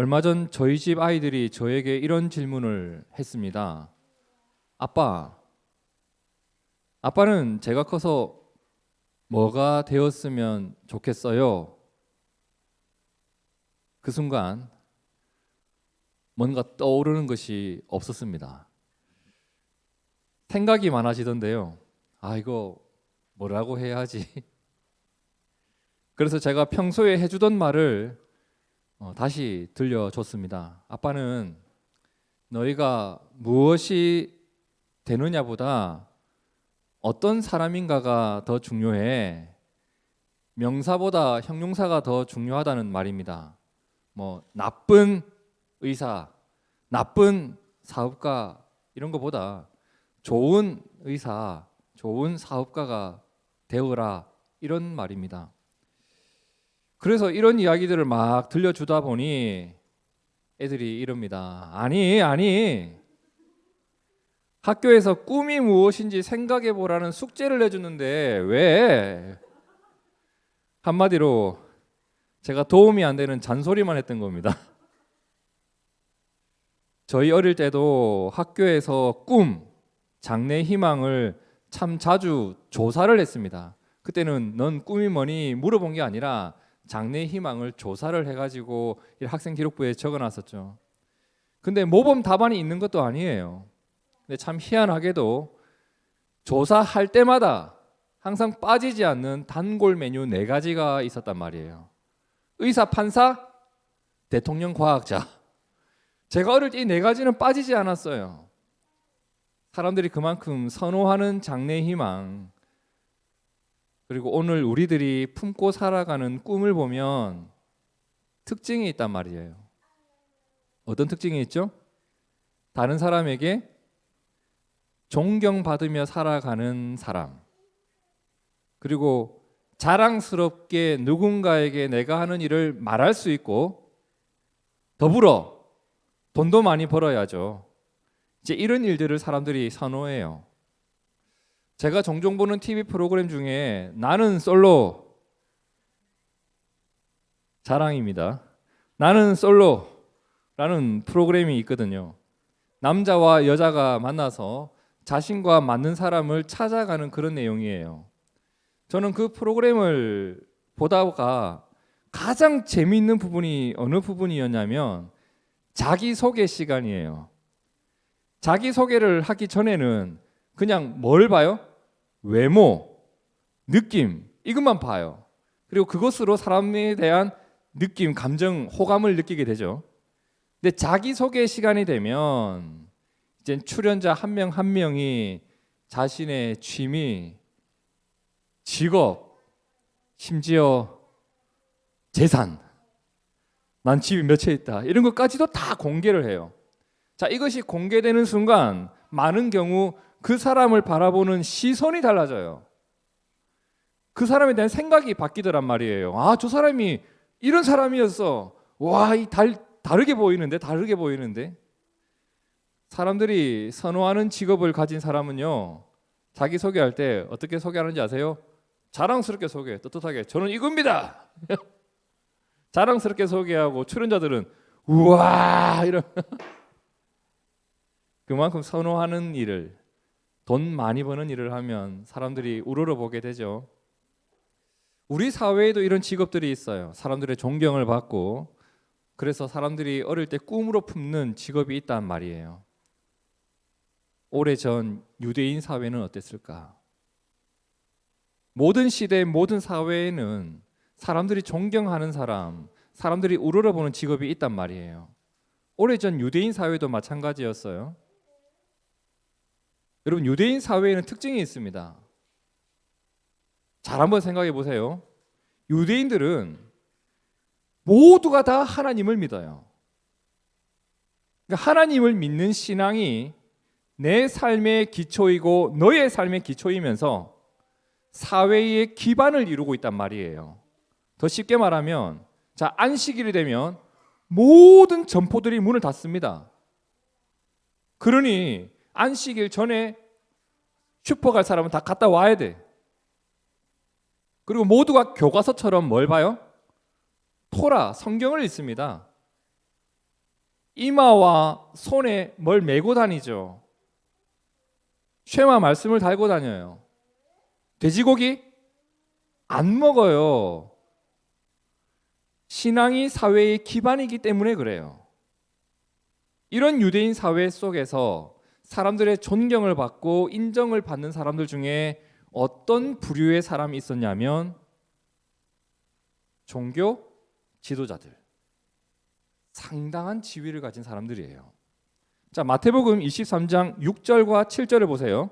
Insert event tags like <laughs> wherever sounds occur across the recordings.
얼마 전 저희 집 아이들이 저에게 이런 질문을 했습니다. 아빠, 아빠는 제가 커서 뭐가 되었으면 좋겠어요? 그 순간 뭔가 떠오르는 것이 없었습니다. 생각이 많아지던데요. 아, 이거 뭐라고 해야 하지? <laughs> 그래서 제가 평소에 해주던 말을 어, 다시 들려줬습니다. 아빠는 너희가 무엇이 되느냐보다 어떤 사람인가가 더 중요해. 명사보다 형용사가 더 중요하다는 말입니다. 뭐 나쁜 의사, 나쁜 사업가 이런 것보다 좋은 의사, 좋은 사업가가 되어라 이런 말입니다. 그래서 이런 이야기들을 막 들려주다 보니 애들이 이럽니다. 아니, 아니. 학교에서 꿈이 무엇인지 생각해 보라는 숙제를 내주는데 왜? 한마디로 제가 도움이 안 되는 잔소리만 했던 겁니다. 저희 어릴 때도 학교에서 꿈, 장래 희망을 참 자주 조사를 했습니다. 그때는 넌 꿈이 뭐니 물어본 게 아니라 장래 희망을 조사를 해가지고 이 학생 기록부에 적어놨었죠. 근데 모범 답안이 있는 것도 아니에요. 근데 참 희한하게도 조사할 때마다 항상 빠지지 않는 단골 메뉴 네 가지가 있었단 말이에요. 의사, 판사, 대통령, 과학자. 제가 어릴 때 이 네 가지는 빠지지 않았어요. 사람들이 그만큼 선호하는 장래 희망 그리고 오늘 우리들이 품고 살아가는 꿈을 보면 특징이 있단 말이에요. 어떤 특징이 있죠? 다른 사람에게 존경받으며 살아가는 사람. 그리고 자랑스럽게 누군가에게 내가 하는 일을 말할 수 있고 더불어 돈도 많이 벌어야죠. 이제 이런 일들을 사람들이 선호해요. 제가 종종 보는 TV 프로그램 중에 나는 솔로 자랑입니다. 나는 솔로라는 프로그램이 있거든요. 남자와 여자가 만나서 자신과 맞는 사람을 찾아가는 그런 내용이에요. 저는 그 프로그램을 보다가 가장 재미있는 부분이 어느 부분이었냐면 자기 소개 시간이에요. 자기 소개를 하기 전에는 그냥 뭘 봐요? 외모, 느낌 이것만 봐요. 그리고 그것으로 사람에 대한 느낌, 감정, 호감을 느끼게 되죠. 근데 자기 소개 시간이 되면 이제 출연자 한 명한 명이 자신의 취미, 직업, 심지어 재산, 난 집이 몇 채 있다 이런 것까지도 다 공개를 해요. 자 이것이 공개되는 순간 많은 경우 그 사람을 바라보는 시선이 달라져요. 그 사람에 대한 생각이 바뀌더란 말이에요. 아, 저 사람이 이런 사람이었어. 와, 이 달, 다르게 보이는데, 다르게 보이는데. 사람들이 선호하는 직업을 가진 사람은요, 자기 소개할 때 어떻게 소개하는지 아세요? 자랑스럽게 소개, 떳떳하게. 저는 이겁니다. <laughs> 자랑스럽게 소개하고 출연자들은 우와 이런 <laughs> 그만큼 선호하는 일을 돈 많이 버는 일을 하면 사람들이 우러러 보게 되죠. 우리 사회에도 이런 직업들이 있어요. 사람들의 존경을 받고 그래서 사람들이 어릴 때 꿈으로 품는 직업이 있단 말이에요. 오래전 유대인 사회는 어땠을까? 모든 시대 모든 사회에는 사람들이 존경하는 사람, 사람들이 우러러 보는 직업이 있단 말이에요. 오래전 유대인 사회도 마찬가지였어요. 여러분 유대인 사회에는 특징이 있습니다. 잘 한번 생각해 보세요. 유대인들은 모두가 다 하나님을 믿어요. 그러니까 하나님을 믿는 신앙이 내 삶의 기초이고 너의 삶의 기초이면서 사회의 기반을 이루고 있단 말이에요. 더 쉽게 말하면 자 안식일이 되면 모든 점포들이 문을 닫습니다. 그러니 안식일 전에 슈퍼 갈 사람은 다 갔다 와야 돼. 그리고 모두가 교과서처럼 뭘 봐요? 토라, 성경을 읽습니다. 이마와 손에 뭘 메고 다니죠. 쉐마 말씀을 달고 다녀요. 돼지고기 안 먹어요. 신앙이 사회의 기반이기 때문에 그래요. 이런 유대인 사회 속에서 사람들의 존경을 받고 인정을 받는 사람들 중에 어떤 부류의 사람이 있었냐면 종교 지도자들. 상당한 지위를 가진 사람들이에요. 자, 마태복음 23장 6절과 7절을 보세요.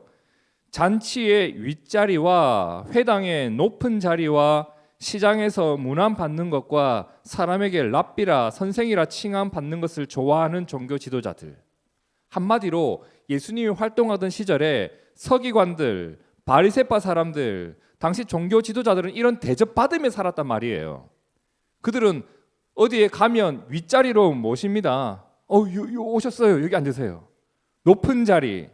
잔치의 윗자리와 회당의 높은 자리와 시장에서 문안 받는 것과 사람에게 랍비라 선생이라 칭함 받는 것을 좋아하는 종교 지도자들. 한마디로 예수님이 활동하던 시절에 서기관들, 바리새파 사람들, 당시 종교 지도자들은 이런 대접 받으며 살았단 말이에요. 그들은 어디에 가면 윗자리로 모십니다. 어, 요, 요 오셨어요. 여기 앉으세요. 높은 자리.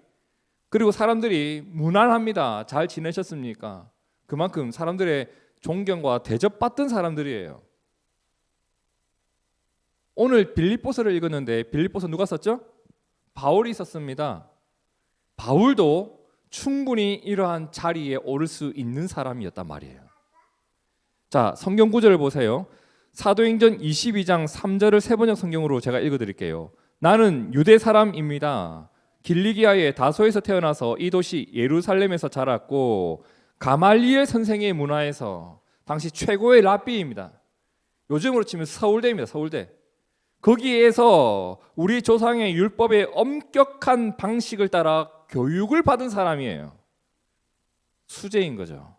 그리고 사람들이 무난합니다. 잘 지내셨습니까? 그만큼 사람들의 존경과 대접받던 사람들이에요. 오늘 빌립보서를 읽었는데 빌립보서 누가 썼죠? 바울이 썼습니다. 바울도 충분히 이러한 자리에 오를 수 있는 사람이었단 말이에요. 자, 성경 구절을 보세요. 사도행전 22장 3절을 세번역 성경으로 제가 읽어 드릴게요. 나는 유대 사람입니다. 길리기아의 다소에서 태어나서 이 도시 예루살렘에서 자랐고 가말리엘 선생의 문화에서 당시 최고의 랍비입니다. 요즘으로 치면 서울대입니다. 서울대. 거기에서 우리 조상의 율법의 엄격한 방식을 따라 교육을 받은 사람이에요. 수재인 거죠.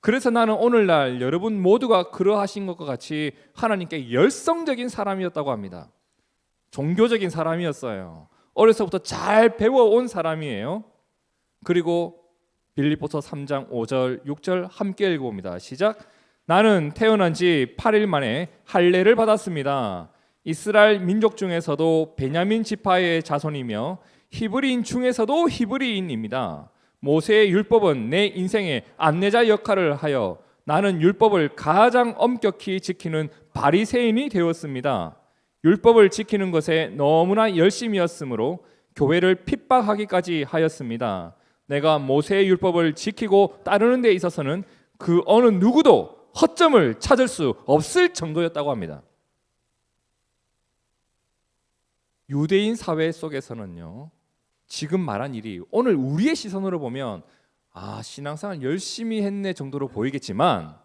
그래서 나는 오늘날 여러분 모두가 그러하신 것과 같이 하나님께 열성적인 사람이었다고 합니다. 종교적인 사람이었어요. 어려서부터 잘 배워온 사람이에요. 그리고 빌립보서 3장 5절 6절 함께 읽어봅니다. 시작. 나는 태어난 지 8일 만에 할례를 받았습니다. 이스라엘 민족 중에서도 베냐민 지파의 자손이며 히브리인 중에서도 히브리인입니다. 모세의 율법은 내 인생의 안내자 역할을 하여 나는 율법을 가장 엄격히 지키는 바리새인이 되었습니다. 율법을 지키는 것에 너무나 열심이었으므로 교회를 핍박하기까지 하였습니다. 내가 모세의 율법을 지키고 따르는 데 있어서는 그 어느 누구도 허점을 찾을 수 없을 정도였다고 합니다. 유대인 사회 속에서는요. 지금 말한 일이 오늘 우리의 시선으로 보면 아 신앙생활 열심히 했네 정도로 보이겠지만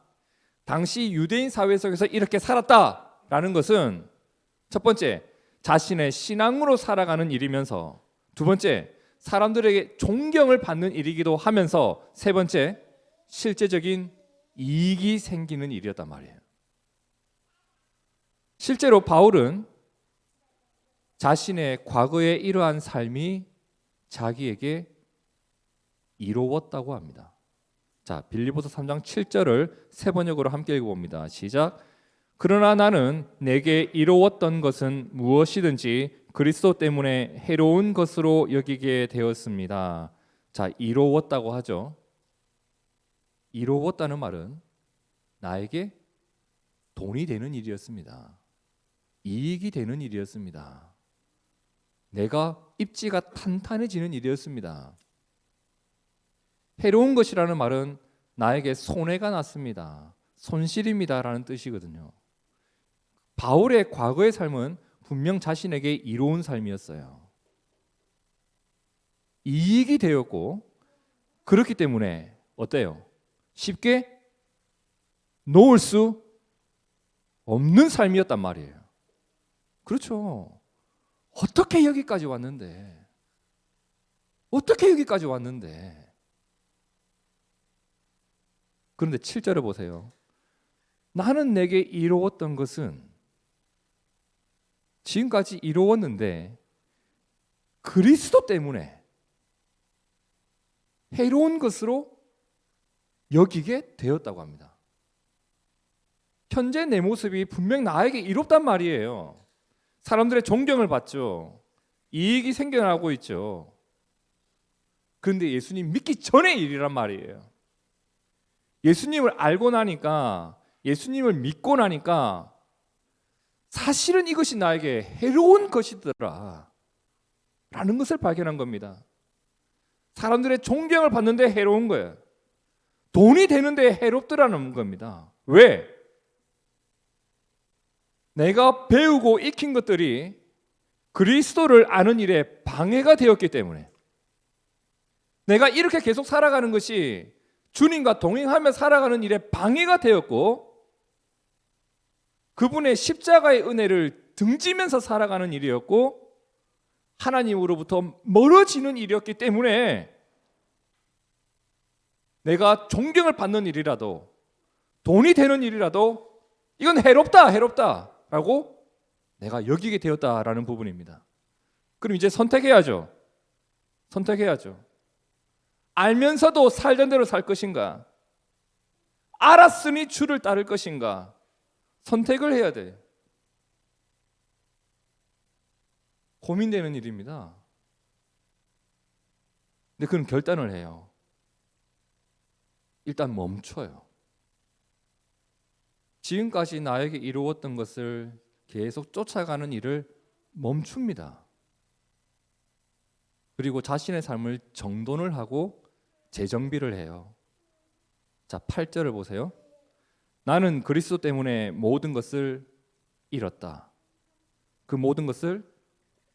당시 유대인 사회 속에서 이렇게 살았다라는 것은 첫 번째 자신의 신앙으로 살아가는 일이면서 두 번째 사람들에게 존경을 받는 일이기도 하면서 세 번째 실제적인 이익이 생기는 일이었단 말이에요. 실제로 바울은 자신의 과거의 이러한 삶이 자기에게 이루었다고 합니다. 자, 빌리보서 3장 7절을 세 번역으로 함께 읽어봅니다. 시작. 그러나 나는 내게 이루었던 것은 무엇이든지 그리스도 때문에 해로운 것으로 여기게 되었습니다. 자, 이루었다고 하죠. 이루었다는 말은 나에게 돈이 되는 일이었습니다. 이익이 되는 일이었습니다. 내가 입지가 탄탄해지는 일이었습니다. 해로운 것이라는 말은 나에게 손해가 났습니다. 손실입니다라는 뜻이거든요. 바울의 과거의 삶은 분명 자신에게 이로운 삶이었어요. 이익이 되었고 그렇기 때문에 어때요? 쉽게 놓을 수 없는 삶이었단 말이에요. 그렇죠. 어떻게 여기까지 왔는데? 어떻게 여기까지 왔는데? 그런데 7절을 보세요. 나는 내게 이루었던 것은 지금까지 이루었는데 그리스도 때문에 해로운 것으로 여기게 되었다고 합니다. 현재 내 모습이 분명 나에게 이롭단 말이에요. 사람들의 존경을 받죠. 이익이 생겨나고 있죠. 그런데 예수님 믿기 전의 일이란 말이에요. 예수님을 알고 나니까 예수님을 믿고 나니까 사실은 이것이 나에게 해로운 것이더라. 라는 것을 발견한 겁니다. 사람들의 존경을 받는데 해로운 거예요. 돈이 되는데 해롭더라는 겁니다. 왜? 내가 배우고 익힌 것들이 그리스도를 아는 일에 방해가 되었기 때문에 내가 이렇게 계속 살아가는 것이 주님과 동행하며 살아가는 일에 방해가 되었고 그분의 십자가의 은혜를 등지면서 살아가는 일이었고 하나님으로부터 멀어지는 일이었기 때문에 내가 존경을 받는 일이라도 돈이 되는 일이라도 이건 해롭다 해롭다 라고 내가 여기게 되었다라는 부분입니다. 그럼 이제 선택해야죠. 선택해야죠. 알면서도 살던 대로 살 것인가? 알았으니 주를 따를 것인가? 선택을 해야 돼. 고민되는 일입니다. 근데 그는 결단을 해요. 일단 멈춰요. 지금까지 나에게 이루었던 것을 계속 쫓아가는 일을 멈춥니다. 그리고 자신의 삶을 정돈을 하고 재정비를 해요. 자, 8절을 보세요. 나는 그리스도 때문에 모든 것을 잃었다. 그 모든 것을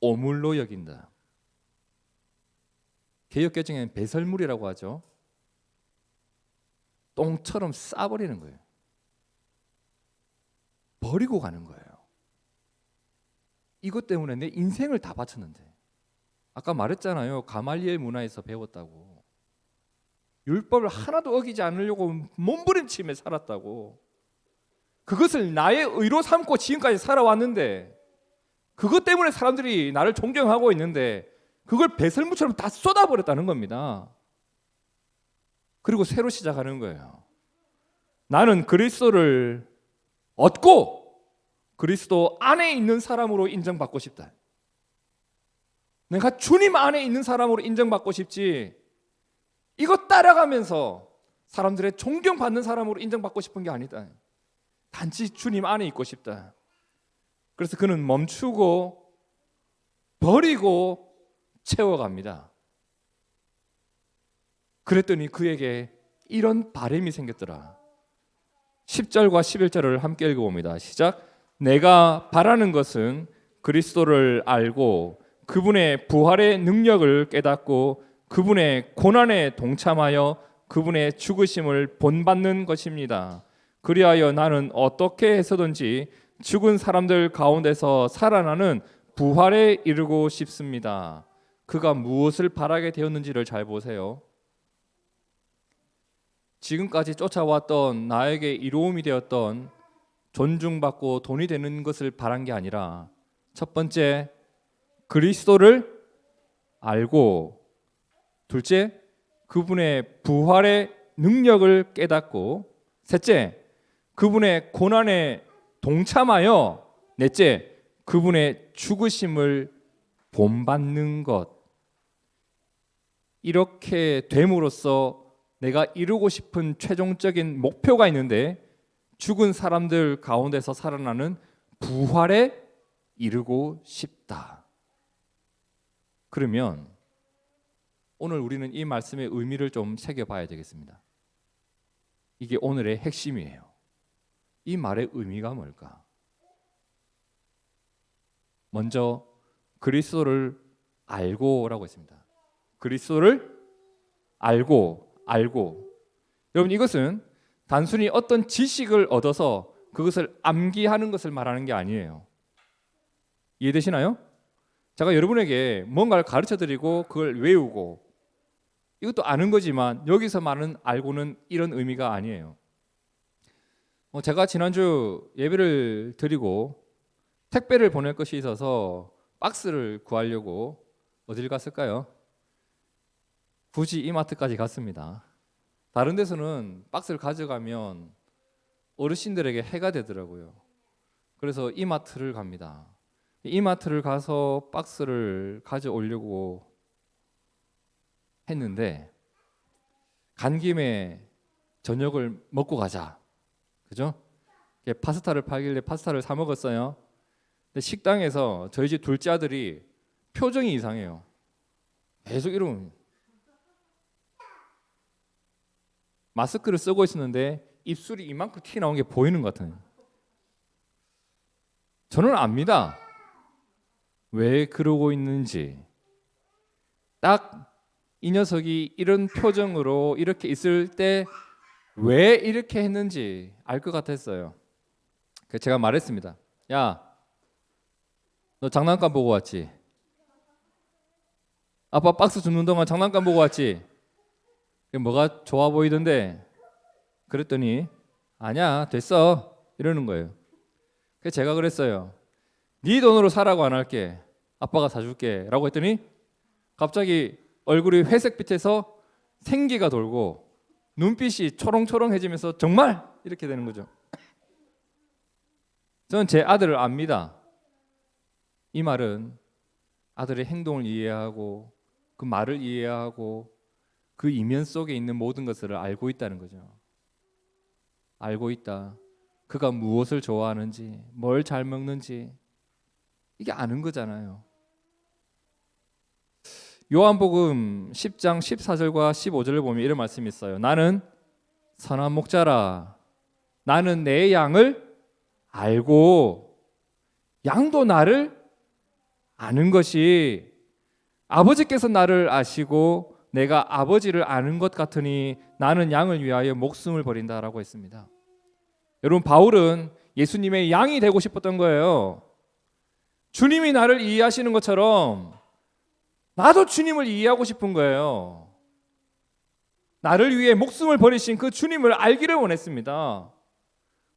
오물로 여긴다. 개혁개정엔 배설물이라고 하죠. 똥처럼 싸버리는 거예요. 버리고 가는 거예요. 이것 때문에 내 인생을 다 바쳤는데 아까 말했잖아요. 가말리엘 문화에서 배웠다고. 율법을 하나도 어기지 않으려고 몸부림치며 살았다고. 그것을 나의 의로 삼고 지금까지 살아왔는데 그것 때문에 사람들이 나를 존경하고 있는데 그걸 배설물처럼 다 쏟아버렸다는 겁니다. 그리고 새로 시작하는 거예요. 나는 그리스도를 얻고 그리스도 안에 있는 사람으로 인정받고 싶다. 내가 주님 안에 있는 사람으로 인정받고 싶지. 이거 따라가면서 사람들의 존경받는 사람으로 인정받고 싶은 게 아니다. 단지 주님 안에 있고 싶다. 그래서 그는 멈추고 버리고 채워갑니다. 그랬더니 그에게 이런 바램이 생겼더라. 10절과 11절을 함께 읽어봅니다. 시작. 내가 바라는 것은 그리스도를 알고 그분의 부활의 능력을 깨닫고 그분의 고난에 동참하여 그분의 죽으심을 본받는 것입니다. 그리하여 나는 어떻게 해서든지 죽은 사람들 가운데서 살아나는 부활에 이르고 싶습니다. 그가 무엇을 바라게 되었는지를 잘 보세요. 지금까지 쫓아왔던 나에게 이로움이 되었던 존중받고 돈이 되는 것을 바란 게 아니라 첫 번째 그리스도를 알고 둘째 그분의 부활의 능력을 깨닫고 셋째 그분의 고난에 동참하여 넷째 그분의 죽으심을 본받는 것. 이렇게 됨으로써 내가 이루고 싶은 최종적인 목표가 있는데 죽은 사람들 가운데서 살아나는 부활에 이르고 싶다. 그러면 오늘 우리는 이 말씀의 의미를 좀 새겨봐야 되겠습니다. 이게 오늘의 핵심이에요. 이 말의 의미가 뭘까? 먼저 그리스도를 알고라고 했습니다. 그리스도를 알고 알고 여러분 이것은 단순히 어떤 지식을 얻어서 그것을 암기하는 것을 말하는 게 아니에요. 이해되시나요? 제가 여러분에게 뭔가를 가르쳐 드리고 그걸 외우고 이것도 아는 거지만 여기서 말하는 알고는 이런 의미가 아니에요. 어, 제가 지난주 예배를 드리고 택배를 보낼 것이 있어서 박스를 구하려고 어딜 갔을까요? 굳이 이마트까지 갔습니다. 다른 데서는 박스를 가져가면 어르신들에게 해가 되더라고요. 그래서 이마트를 갑니다. 이마트를 가서 박스를 가져오려고 했는데 간 김에 저녁을 먹고 가자. 그죠? 파스타를 팔길래 파스타를 사 먹었어요. 근데 식당에서 저희 집 둘째 아들이 표정이 이상해요. 계속 이러면 마스크를 쓰고 있었는데 입술이 이만큼 튀 나온 게 보이는 것 같아요. 저는 압니다. 왜 그러고 있는지. 딱 이 녀석이 이런 표정으로 이렇게 있을 때 왜 이렇게 했는지 알 것 같았어요. 그래서 제가 말했습니다. 야, 너 장난감 보고 왔지? 아빠 박스 줍는 동안 장난감 보고 왔지? 뭐가 좋아 보이던데? 그랬더니 아니야 됐어 이러는 거예요. 그래서 제가 그랬어요. 네 돈으로 사라고 안 할게. 아빠가 사줄게라고 했더니 갑자기 얼굴이 회색빛에서 생기가 돌고 눈빛이 초롱초롱해지면서 정말 이렇게 되는 거죠. 저는 제 아들을 압니다. 이 말은 아들의 행동을 이해하고 그 말을 이해하고 그 이면 속에 있는 모든 것을 알고 있다는 거죠. 알고 있다. 그가 무엇을 좋아하는지, 뭘 잘 먹는지 이게 아는 거잖아요. 요한복음 10장 14절과 15절을 보면 이런 말씀이 있어요. 나는 선한 목자라. 나는 내 양을 알고 양도 나를 아는 것이 아버지께서 나를 아시고 내가 아버지를 아는 것 같으니 나는 양을 위하여 목숨을 버린다라고 했습니다. 여러분 바울은 예수님의 양이 되고 싶었던 거예요. 주님이 나를 이해하시는 것처럼 나도 주님을 이해하고 싶은 거예요. 나를 위해 목숨을 버리신 그 주님을 알기를 원했습니다.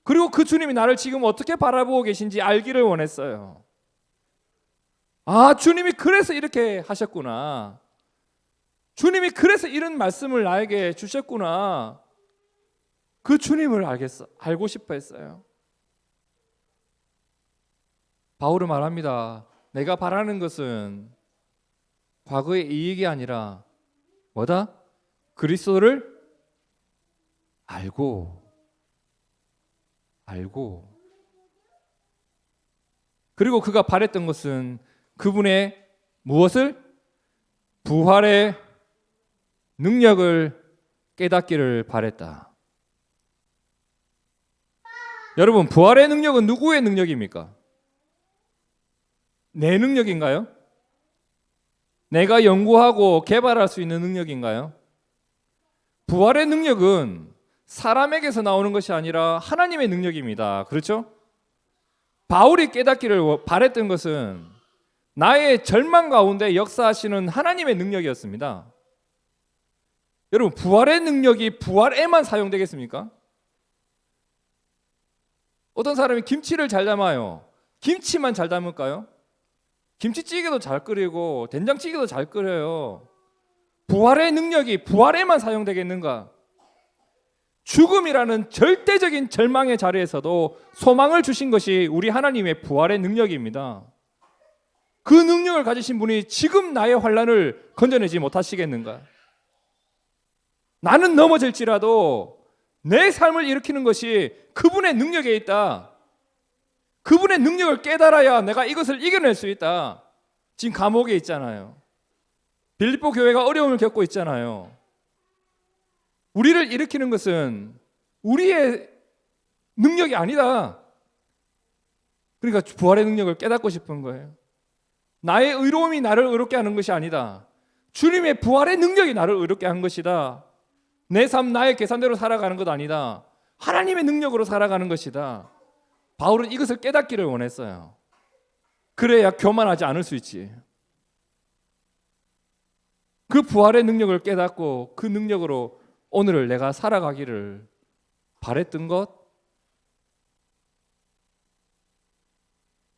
그리고 그 주님이 나를 지금 어떻게 바라보고 계신지 알기를 원했어요. 아, 주님이 그래서 이렇게 하셨구나. 주님이 그래서 이런 말씀을 나에게 주셨구나. 그 주님을 알겠어, 알고 싶어 했어요. 바울은 말합니다. 내가 바라는 것은 과거의 이익이 아니라 뭐다? 그리스도를 알고 알고 그리고 그가 바랬던 것은 그분의 무엇을 부활의 능력을 깨닫기를 바랬다. 여러분, 부활의 능력은 누구의 능력입니까? 내 능력인가요? 내가 연구하고 개발할 수 있는 능력인가요? 부활의 능력은 사람에게서 나오는 것이 아니라 하나님의 능력입니다. 그렇죠? 바울이 깨닫기를 바랬던 것은 나의 절망 가운데 역사하시는 하나님의 능력이었습니다. 여러분, 부활의 능력이 부활에만 사용되겠습니까? 어떤 사람이 김치를 잘 담아요. 김치만 잘 담을까요? 김치찌개도 잘 끓이고 된장찌개도 잘 끓여요. 부활의 능력이 부활에만 사용되겠는가? 죽음이라는 절대적인 절망의 자리에서도 소망을 주신 것이 우리 하나님의 부활의 능력입니다. 그 능력을 가지신 분이 지금 나의 환란을 건져내지 못하시겠는가? 나는 넘어질지라도 내 삶을 일으키는 것이 그분의 능력에 있다. 그분의 능력을 깨달아야 내가 이것을 이겨낼 수 있다. 지금 감옥에 있잖아요. 빌립보 교회가 어려움을 겪고 있잖아요. 우리를 일으키는 것은 우리의 능력이 아니다. 그러니까 부활의 능력을 깨닫고 싶은 거예요. 나의 의로움이 나를 의롭게 하는 것이 아니다. 주님의 부활의 능력이 나를 의롭게 한 것이다. 내 삶 나의 계산대로 살아가는 것 아니다. 하나님의 능력으로 살아가는 것이다. 바울은 이것을 깨닫기를 원했어요. 그래야 교만하지 않을 수 있지. 그 부활의 능력을 깨닫고 그 능력으로 오늘을 내가 살아가기를 바랬던 것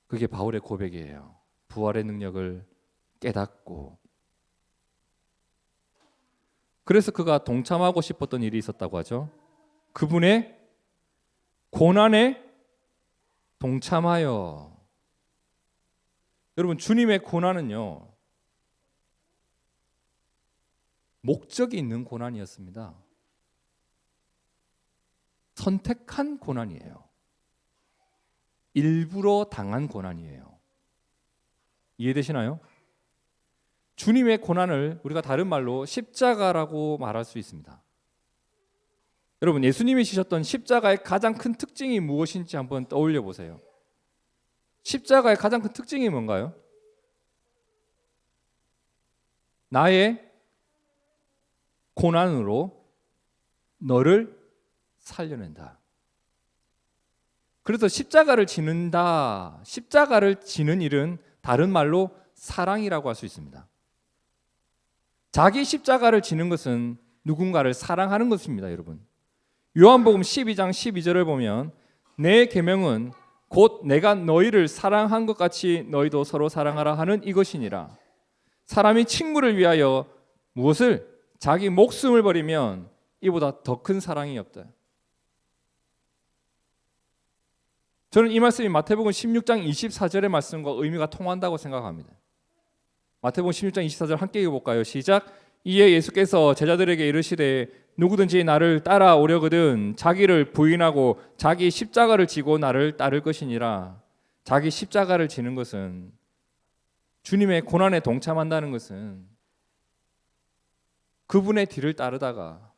그게 바울의 고백이에요. 부활의 능력을 깨닫고 그래서 그가 동참하고 싶었던 일이 있었다고 하죠. 그분의 고난에 동참하여 여러분 주님의 고난은요 목적이 있는 고난이었습니다. 선택한 고난이에요. 일부러 당한 고난이에요. 이해되시나요? 주님의 고난을 우리가 다른 말로 십자가라고 말할 수 있습니다. 여러분 예수님이 지셨던 십자가의 가장 큰 특징이 무엇인지 한번 떠올려 보세요. 십자가의 가장 큰 특징이 뭔가요? 나의 고난으로 너를 살려낸다. 그래서 십자가를 지는다. 십자가를 지는 일은 다른 말로 사랑이라고 할 수 있습니다. 자기 십자가를 지는 것은 누군가를 사랑하는 것입니다, 여러분. 요한복음 12장 12절을 보면 내 계명은 곧 내가 너희를 사랑한 것 같이 너희도 서로 사랑하라 하는 이것이니라. 사람이 친구를 위하여 무엇을 자기 목숨을 버리면 이보다 더 큰 사랑이 없다. 저는 이 말씀이 마태복음 16장 24절의 말씀과 의미가 통한다고 생각합니다. 마태복음 16장 24절 함께 읽어볼까요? 시작. 이에 예수께서 제자들에게 이르시되 누구든지 나를 따라오려거든 자기를 부인하고 자기 십자가를 지고 나를 따를 것이니라. 자기 십자가를 지는 것은 주님의 고난에 동참한다는 것은 그분의 뒤를 따르다가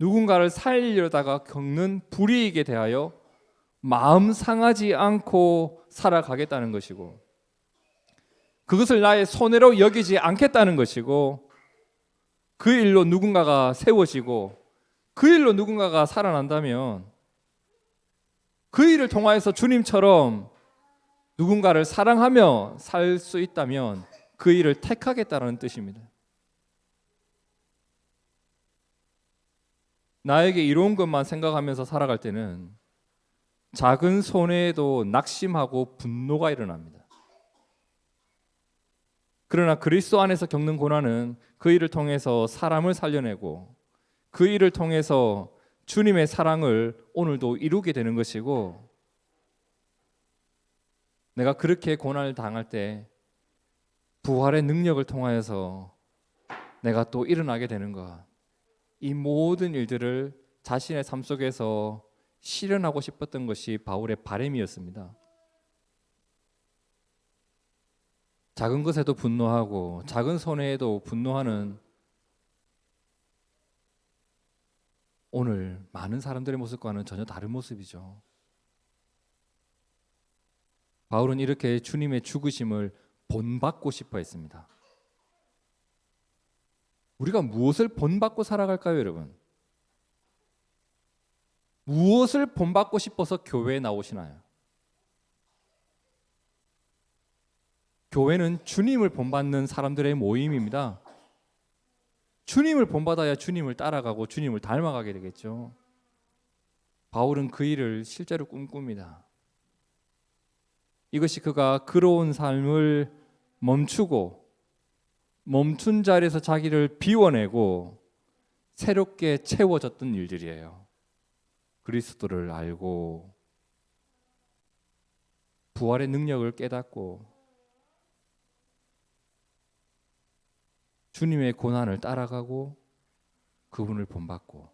누군가를 살리려다가 겪는 불이익에 대하여 마음 상하지 않고 살아가겠다는 것이고 그것을 나의 손해로 여기지 않겠다는 것이고 그 일로 누군가가 세워지고 그 일로 누군가가 살아난다면 그 일을 통하여서 주님처럼 누군가를 사랑하며 살 수 있다면 그 일을 택하겠다는 뜻입니다. 나에게 이로운 것만 생각하면서 살아갈 때는 작은 손해에도 낙심하고 분노가 일어납니다. 그러나 그리스도 안에서 겪는 고난은 그 일을 통해서 사람을 살려내고 그 일을 통해서 주님의 사랑을 오늘도 이루게 되는 것이고 내가 그렇게 고난을 당할 때 부활의 능력을 통하여서 내가 또 일어나게 되는 것. 이 모든 일들을 자신의 삶 속에서 실현하고 싶었던 것이 바울의 바램이었습니다. 작은 것에도 분노하고 작은 손해에도 분노하는 오늘 많은 사람들의 모습과는 전혀 다른 모습이죠. 바울은 이렇게 주님의 죽으심을 본받고 싶어 했습니다. 우리가 무엇을 본받고 살아갈까요, 여러분? 무엇을 본받고 싶어서 교회에 나오시나요? 교회는 주님을 본받는 사람들의 모임입니다. 주님을 본받아야 주님을 따라가고 주님을 닮아가게 되겠죠. 바울은 그 일을 실제로 꿈꿉니다. 이것이 그가 그로운 삶을 멈추고 멈춘 자리에서 자기를 비워내고 새롭게 채워졌던 일들이에요. 그리스도를 알고 부활의 능력을 깨닫고 주님의 고난을 따라가고 그분을 본받고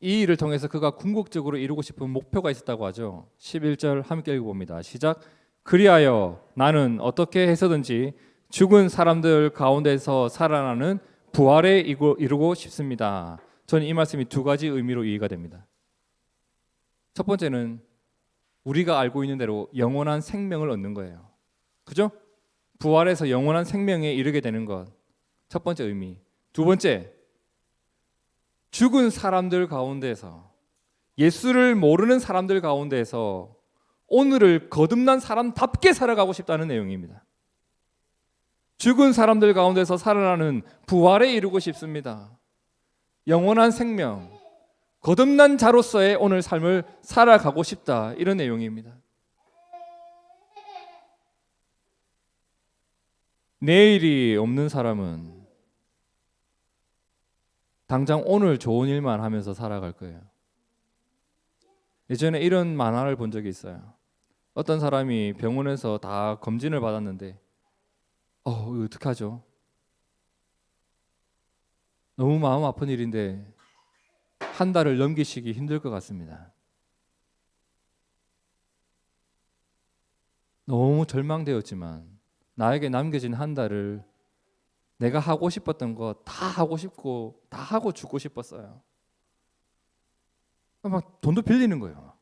이 일을 통해서 그가 궁극적으로 이루고 싶은 목표가 있었다고 하죠. 11절 함께 읽어봅니다. 시작. 그리하여 나는 어떻게 해서든지 죽은 사람들 가운데서 살아나는 부활에 이루고 싶습니다. 저는 이 말씀이 두 가지 의미로 이해가 됩니다. 첫 번째는 우리가 알고 있는 대로 영원한 생명을 얻는 거예요. 그죠? 부활해서 영원한 생명에 이르게 되는 것. 첫 번째 의미. 두 번째, 죽은 사람들 가운데서 예수를 모르는 사람들 가운데서 오늘을 거듭난 사람답게 살아가고 싶다는 내용입니다. 죽은 사람들 가운데서 살아나는 부활에 이르고 싶습니다. 영원한 생명, 거듭난 자로서의 오늘 삶을 살아가고 싶다. 이런 내용입니다. 내일이 없는 사람은 당장 오늘 좋은 일만 하면서 살아갈 거예요. 예전에 이런 만화를 본 적이 있어요. 어떤 사람이 병원에서 다 검진을 받았는데, 어, 이거 어떡하죠? 너무 마음 아픈 일인데, 한 달을 넘기시기 힘들 것 같습니다. 너무 절망되었지만 나에게 남겨진 한 달을 내가 하고 싶었던 거 다 하고 싶고 다 하고 죽고 싶었어요. 막 돈도 빌리는 거예요.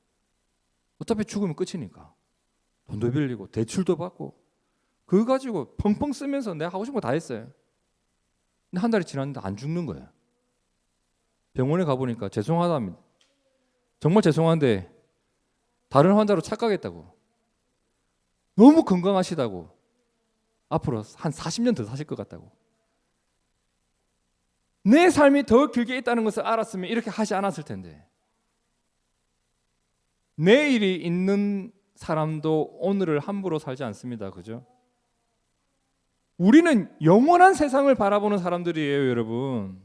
어차피 죽으면 끝이니까. 돈도 빌리고 대출도 받고 그거 가지고 펑펑 쓰면서 내가 하고 싶은 거 다 했어요. 근데 한 달이 지났는데 안 죽는 거예요. 병원에 가보니까 죄송하답니다. 정말 죄송한데 다른 환자로 착각했다고. 너무 건강하시다고. 앞으로 한 40년 더 사실 것 같다고. 내 삶이 더 길게 있다는 것을 알았으면 이렇게 하지 않았을 텐데. 내일이 있는 사람도 오늘을 함부로 살지 않습니다. 그죠? 우리는 영원한 세상을 바라보는 사람들이에요, 여러분.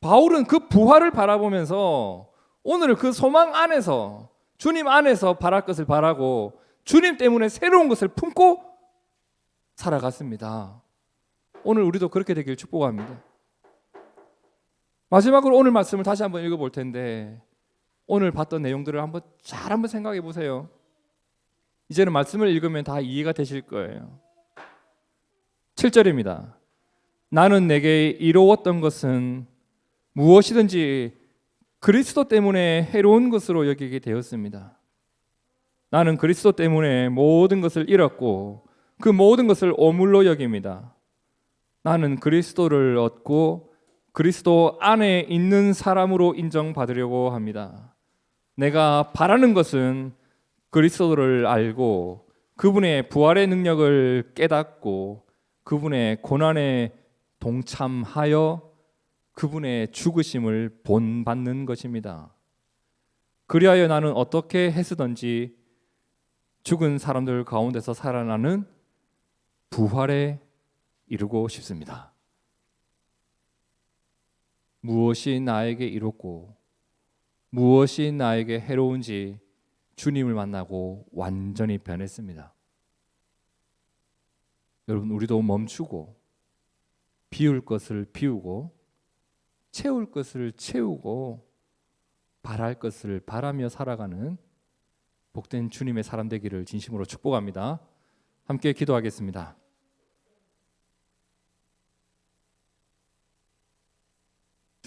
바울은 그 부활을 바라보면서 오늘 그 소망 안에서 주님 안에서 바랄 것을 바라고 주님 때문에 새로운 것을 품고 살아갔습니다. 오늘 우리도 그렇게 되길 축복합니다. 마지막으로 오늘 말씀을 다시 한번 읽어 볼 텐데 오늘 봤던 내용들을 한번 잘 한번 생각해 보세요. 이제는 말씀을 읽으면 다 이해가 되실 거예요. 7절입니다. 나는 내게 이루었던 것은 무엇이든지 그리스도 때문에 해로운 것으로 여기게 되었습니다. 나는 그리스도 때문에 모든 것을 잃었고 그 모든 것을 오물로 여깁니다. 나는 그리스도를 얻고 그리스도 안에 있는 사람으로 인정받으려고 합니다. 내가 바라는 것은 그리스도를 알고 그분의 부활의 능력을 깨닫고 그분의 고난에 동참하여 그분의 죽으심을 본받는 것입니다. 그리하여 나는 어떻게 했으든지 죽은 사람들 가운데서 살아나는 부활에 이루고 싶습니다. 무엇이 나에게 이롭고 무엇이 나에게 해로운지 주님을 만나고 완전히 변했습니다. 여러분 우리도 멈추고 비울 것을 비우고 채울 것을 채우고 바랄 것을 바라며 살아가는 복된 주님의 사람 되기를 진심으로 축복합니다. 함께 기도하겠습니다.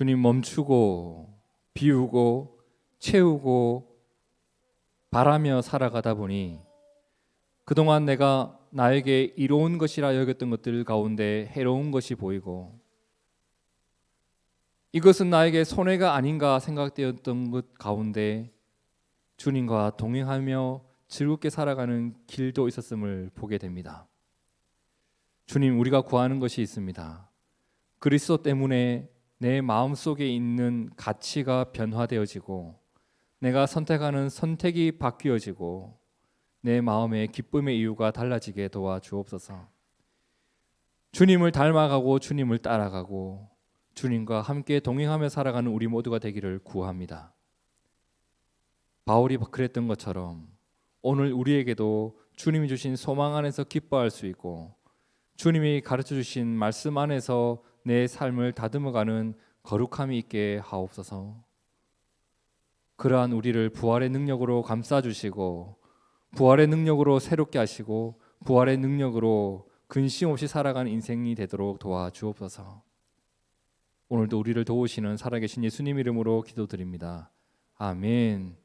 주님 멈추고 비우고 채우고 바라며 살아가다 보니 그동안 내가 나에게 이로운 것이라 여겼던 것들 가운데 해로운 것이 보이고 이것은 나에게 손해가 아닌가 생각되었던 것 가운데 주님과 동행하며 즐겁게 살아가는 길도 있었음을 보게 됩니다. 주님, 우리가 구하는 것이 있습니다. 그리스도 때문에 내 마음 속에 있는 가치가 변화되어지고 내가 선택하는 선택이 바뀌어지고 내 마음의 기쁨의 이유가 달라지게 도와 주옵소서. 주님을 닮아가고 주님을 따라가고 주님과 함께 동행하며 살아가는 우리 모두가 되기를 구합니다. 바울이 그랬던 것처럼 오늘 우리에게도 주님이 주신 소망 안에서 기뻐할 수 있고 주님이 가르쳐 주신 말씀 안에서 내 삶을 다듬어가는 거룩함이 있게 하옵소서. 그러한 우리를 부활의 능력으로 감싸 주시고 부활의 능력으로 새롭게 하시고 부활의 능력으로 근심 없이 살아가는 인생이 되도록 도와 주옵소서. 오늘도 우리를 도우시는 살아계신 예수님 이름으로 기도드립니다. 아멘.